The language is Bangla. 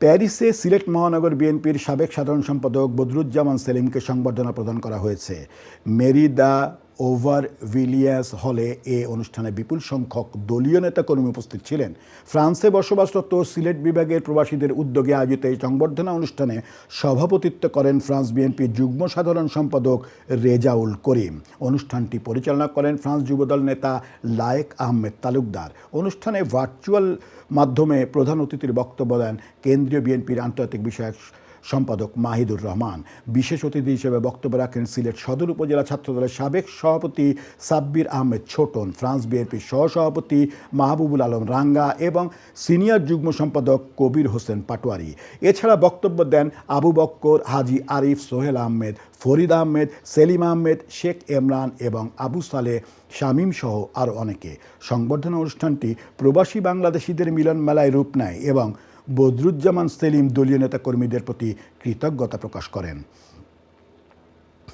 প্যারিসে সিলেট মহানগর বিএনপির সাবেক সাধারণ সম্পাদক বদরুজ্জামান সেলিমকে সংবর্ধনা প্রদান করা হয়েছে। মেরিদা ওভার ভিলিয়াস হলে এ অনুষ্ঠানে বিপুল সংখ্যক দলীয় নেতাকর্মী উপস্থিত ছিলেন। ফ্রান্সে বসবাসরত সিলেট বিভাগের প্রবাসীদের উদ্যোগে আয়োজিত এই সংবর্ধনা অনুষ্ঠানে সভাপতিত্ব করেন ফ্রান্স বিএনপির যুগ্ম সাধারণ সম্পাদক রেজাউল করিম। অনুষ্ঠানটি পরিচালনা করেন ফ্রান্স যুবদল নেতা লায়েক আহমেদ তালুকদার। অনুষ্ঠানে ভার্চুয়াল মাধ্যমে প্রধান অতিথির বক্তব্য দেন কেন্দ্রীয় বিএনপির আন্তর্জাতিক বিষয়ক সম্পাদক মাহিদুর রহমান। বিশেষ অতিথি হিসেবে বক্তব্য রাখেন সিলেট সদর উপজেলা ছাত্রদলের সাবেক সভাপতি সাব্বির আহমেদ ছোটন, ফ্রান্স বিএনপির সহসভাপতি মাহবুবুল আলম রাঙ্গা এবং সিনিয়র যুগ্ম সম্পাদক কবির হোসেন পাটোয়ারি। এছাড়া বক্তব্য দেন আবু বক্কর, হাজি আরিফ, সোহেল আহমেদ, ফরিদ আহমেদ, সেলিম আহমেদ, শেখ এমরান এবং আবু সালে শামীম সহ আরও অনেকে। সংবর্ধনা অনুষ্ঠানটি প্রবাসী বাংলাদেশিদের মিলন মেলায় রূপ নেয় এবং বদরুজ্জামান সেলিম দলীয় নেতাকর্মীদের প্রতি কৃতজ্ঞতা প্রকাশ করেন।